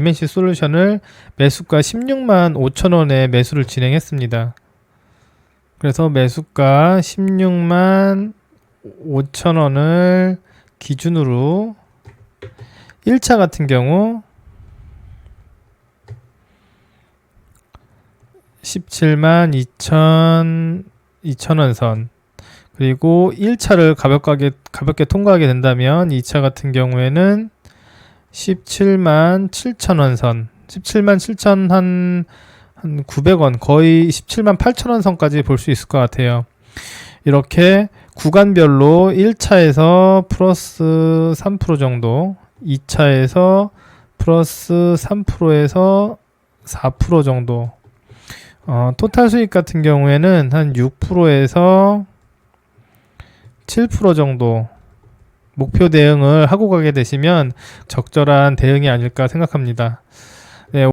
MNC 솔루션을 매수가 16만 5천 원에 매수를 진행했습니다. 그래서 매수가 16만 5천 원을 기준으로 1차 같은 경우 17만 2천 2천 원 선. 그리고 1차를 가볍게 가볍게 통과하게 된다면 2차 같은 경우에는 17만 7천 원 선. 17만 7천 한, 한 900원 거의 17만 8천 원 선까지 볼 수 있을 것 같아요. 이렇게 구간별로 1차에서 플러스 3% 정도, 2차에서 플러스 3%에서 4% 정도. 어, 토탈 수익 같은 경우에는 한 6%에서 7% 정도 목표 대응을 하고 가게 되시면 적절한 대응이 아닐까 생각합니다.